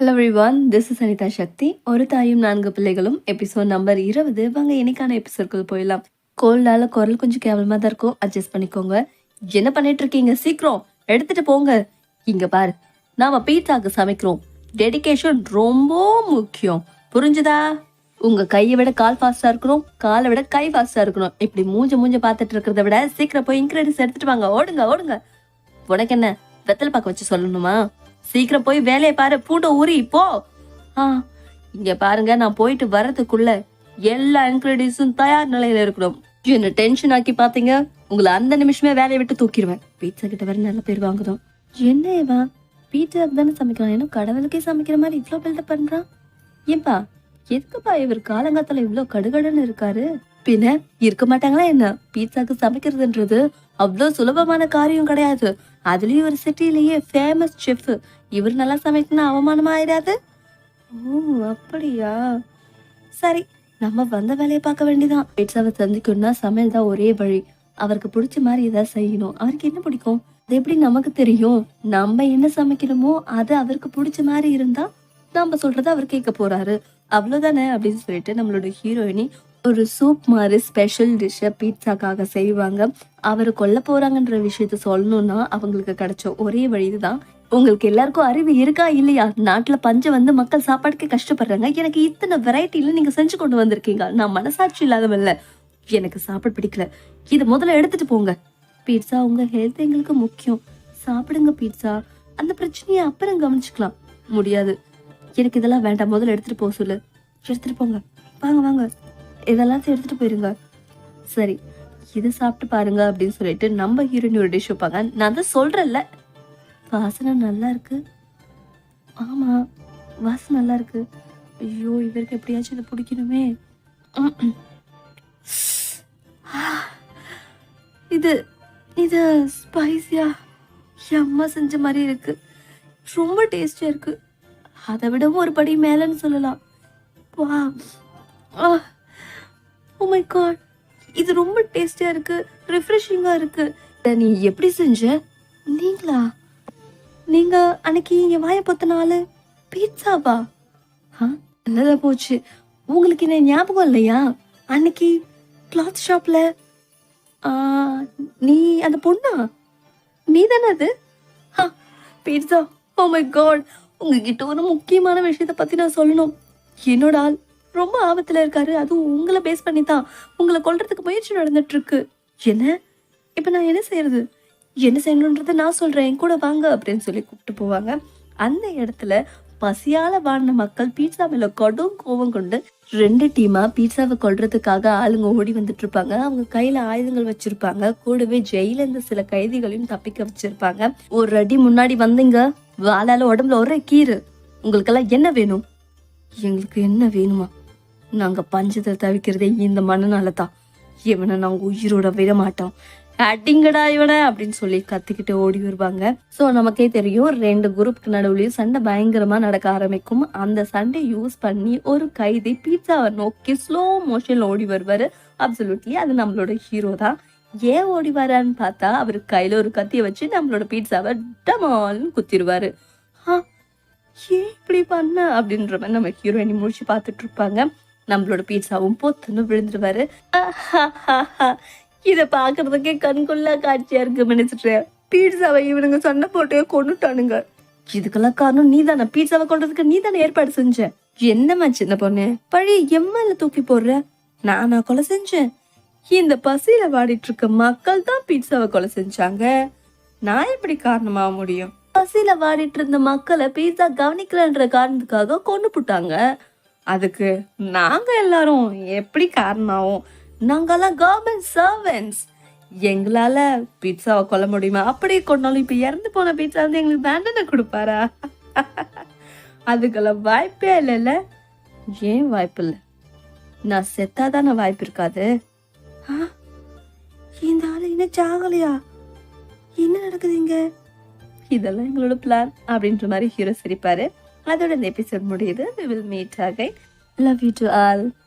Hello everyone this is Anitha Sakthi ஒரு தாயும் நான்கு பிள்ளைகளும் எபிசோட் நம்பர் இருபது. வாங்க இன்னைக்கான எபிசோட்கள் போயிடலாம். கோல்டால குரல் கொஞ்சம் கேவலமா தான் இருக்கும். அட்ஜஸ்ட் பண்ணிக்கோங்க. என்ன பண்ணிட்டு இருக்கீங்க சீக்கிரம் எடுத்துட்டு போங்க. இங்க பாரு நாம பீட்சாக்கு சமைக்கிறோம். டெடிகேஷன் ரொம்ப முக்கியம். புரிஞ்சுதா? உங்க கையை விட கால் ஃபாஸ்டா இருக்கணும். காலை விட கை ஃபாஸ்டா இருக்கணும். இப்படி மூஞ்ச மூஞ்ச பார்த்துட்டு இருக்கிறத விட சீக்கிரம் போய் இன்கிரீடியன்ஸ் எடுத்துட்டு வாங்க. ஓடுங்க ஓடுங்க. உனக்கு என்ன? வெத்தலை பாக்க வச்சு சொல்லணுமா? சீக்கிரம் போய் வேலையை பாரு பூட்டை ஊறி போ. ஆ இங்க பாருங்க நான் போயிட்டு வர்றதுக்குள்ள எல்லா இன்கிரீடியன்ஸும் தயார் நிலையில இருக்கணும். என்ன டென்ஷன் ஆக்கி பாத்தீங்க? உங்களை அந்த நிமிஷமே வேலையை விட்டு தூக்கிடுவேன். பீட்சா கிட்ட வேற நல்ல பேர் வாங்குதோம் என்ன இவன் பீட்சா தானே சமைக்கிறான்? ஏன்னா கடவுளுக்கே சமைக்கிற மாதிரி இவ்ளோ பில்டப் பண்றான்? ஏன்பா எதுக்குப்பா இவர் காலங்காத்தால இவ்வளோ கடுகடுன்னு இருக்காரு? பின்ன இருக்க மாட்டாங்களா என்ன? பீட்சாக்கு சமைக்கிறதுன்றது அவ்வளோ சுலபமான காரியம் கிடையாது. அதுலயும் ஒரு சிட்டிலேயே ஃபேமஸ் செஃப் இவர் நல்லா சமைக்கணும்னா அவமானமா ஆயிடாது? ஓ அப்படியா? சரி நம்ம வந்த வேலையை பார்க்க வேண்டியதான் பீட்சாவை சந்திக்கணும்னா சமையல் தான் ஒரே வழி. அவருக்கு பிடிச்ச மாதிரி ஏதாவது செய்யணும். அவருக்கு என்ன பிடிக்கும்? அது எப்படி நமக்கு தெரியும்? நம்ம என்ன சமைக்கணுமோ அது அவருக்கு பிடிச்ச மாதிரி இருந்தா நம்ம சொல்றத அவர் கேட்க போறாரு. அவ்வளவுதானே அப்படின்னு சொல்லிட்டு நம்மளோட ஹீரோயினி ஒரு சூப் மாதிரி ஸ்பெஷல் டிஷ்ஷை பீட்சாக்காக செய்வாங்க. அவர் கொல்ல போகிறாங்கன்ற விஷயத்த சொல்லணும்னா அவங்களுக்கு கிடைச்ச ஒரே வழி இதுதான் உங்களுக்கு எல்லாருக்கும் அறிவு இருக்கா இல்லையா? நாட்டுல பஞ்சம் வந்து மக்கள் சாப்பாடுக்கு கஷ்டப்படுறாங்க. எனக்கு இத்தனை வெரைட்டில நீங்க செஞ்சு கொண்டு வந்திருக்கீங்க. நான் மனசாட்சி இல்லாதவல்ல எனக்கு சாப்பாடு பிடிக்கல. இதை முதல்ல எடுத்துட்டு போங்க. பீட்சா உங்க ஹெல்த் எங்களுக்கு முக்கியம். சாப்பிடுங்க பீட்சா அந்த பிரச்சனையை அப்புறம் கவனிச்சுக்கலாம். முடியாது. எனக்கு இதெல்லாம் வேண்டாம். முதல்ல எடுத்துட்டு போக சொல்லு. எடுத்துட்டு போங்க. வாங்க வாங்க. இதெல்லாம் எடுத்துட்டு போயிருங்க. சரி இதை சாப்பிட்டு பாருங்க அப்படின்னு சொல்லிட்டு நம்ம ஹீரோயின் ஒரு டிஷ் வைப்பாங்க. நான் தான் சொல்றேன்ல. வாசனை நல்லா இருக்கு. ஆமா வாசனை நல்லா இருக்கு. ஐயோ இவருக்கு எப்படியாச்சும் இதை பிடிக்கணுமே. இது இது ஸ்பைஸியா அம்மா செஞ்ச மாதிரி இருக்கு. ரொம்ப டேஸ்டியா இருக்கு. அதை விடவும் ஒரு படி மேலன்னு சொல்லலாம். வா. ஓ மை காட் இது ரொம்ப டேஸ்டியா இருக்கு ரிஃப்ரெஷிங்கா இருக்கு. இத நீ எப்படி செஞ்ச? நீங்களா? நீங்க அன்னைக்கு என் வாயை பொத்த நாள் பீட்சாவா? ஆ நல்லதா போச்சு? உங்களுக்கு என்ன ஞாபகம் இல்லையா? அன்னைக்கு கிளாத் ஷாப்ல நீ அந்த பொண்ணா? நீ தானே அது பீட்சா. ஓ மை காட் உங்ககிட்ட ஒரு முக்கியமான விஷயத்த பத்தி நான் சொல்லணும். என்னோட ஆள் ரொம்ப ஆபத்துல இருக்காரு. அதுவும் உங்களை பேஸ் பண்ணி தான் உங்களை கொல்றதுக்கு முயற்சி நடந்துட்டு இருக்கு என்ன? இப்ப நான் என்ன செய்யறது? என்ன செய்யணுன்றத நான் சொல்றேன். என் கூட வாங்க அப்படின்னு சொல்லி கூப்பிட்டு போவாங்க. அந்த இடத்துல பசியால வாழ்ந்த மக்கள் பீட்சா மேல கடும் கோபம் கொண்டு ரெண்டு டீமா பீட்சாவை கொள்றதுக்காக ஆளுங்க ஓடி வந்துட்டு இருப்பாங்க அவங்க கையில ஆயுதங்கள் வச்சிருப்பாங்க. கூடவே ஜெயில இருந்த சில கைதிகளையும் தப்பிக்க வச்சிருப்பாங்க. ஒரு அடி முன்னாடி வந்தீங்க. வாழால உடம்புல ஒரே கீறு. உங்களுக்கெல்லாம் என்ன வேணும்? எங்களுக்கு என்ன வேணுமா? நாங்க பஞ்சத்தை தவிக்கிறதே இந்த மண்ணனால தான் இவனை நாங்க உயிரோட விட மாட்டோம். அடிங்கடா இவனை அப்படின்னு சொல்லி கத்திக்கிட்டு ஓடி வருவாங்க. சோ நமக்கே தெரியும் ரெண்டு குரூப்புக்கு நடுவுலயும் சண்டை பயங்கரமா நடக்க ஆரம்பிக்கும். அந்த சண்டை யூஸ் பண்ணி ஒரு கைதி பீட்சாவை நோக்கி ஸ்லோ மோஷன்ல ஓடி வருவாரு. அப்சல்யூட்லி அது நம்மளோட ஹீரோ தான். ஏன் ஓடி வரான்னு பார்த்தா அவர் கையில ஒரு கத்தியை வச்சு நம்மளோட பீட்சாவை டமால்னு குத்திடுவாரு ஏன் இப்படி பண்ண? அப்படின்ற மாதிரி நம்ம ஹீரோயினி முடிச்சு பார்த்துட்டு இருப்பாங்க. நம்மளோட பீட்சாவும் பொத்துன்னு விழுந்துருவாரு. இதை பாக்குறதுக்கே கண்கொள்ளா காட்சியா இருக்கு நினைச்சிட்டு பீட்சாவை இவனுங்க சண்டை போட்டே கொண்டுட்டானுங்க இதுக்கெல்லாம் காரணம் நீ தானே பீட்சாவை கொண்டதுக்கு நீ தானே ஏற்பாடு செஞ்ச? என்னம்மா சின்ன பொண்ணு? பழைய எம்மால தூக்கி போடுற? நானா கொலை செஞ்சேன். இந்த பசியில வாடிட்டு இருக்க மக்கள் தான் பீட்சாவை கொலை செஞ்சாங்க. நான் எப்படி காரணமா முடியும்? பசியில வாடிட்டு இருந்த மக்களை பீட்சா கவனிக்கலன்ற காரணத்துக்காக கொண்டு போட்டாங்க அதுக்கு நாங்க எல்லாரும் எப்படி காரணம்? நாங்கெல்லாம் கவர்மெண்ட் சர்வன்ஸ் எங்களால பீட்சாவை கொல்ல முடியுமா? அப்படியே கொண்டாலும் இப்ப இறந்து போன பீட்சா வந்து எங்களுக்கு தண்டனை கொடுப்பாரா? அதுக்கெல்லாம் வாய்ப்பே இல்லைல்ல. ஏன் வாய்ப்பு இல்லை? நான் செத்தாதான வாய்ப்பு இருக்காது. இந்த ஆளு இன்னும் சாகலையா என்ன நடக்குது இங்க? இதெல்லாம் எங்களோட பிளான் அப்படின்ற மாதிரி ஹீரோ சிரிப்பாரு. அதோட இந்த எபிசோட் முடியுது we will meet again love you to all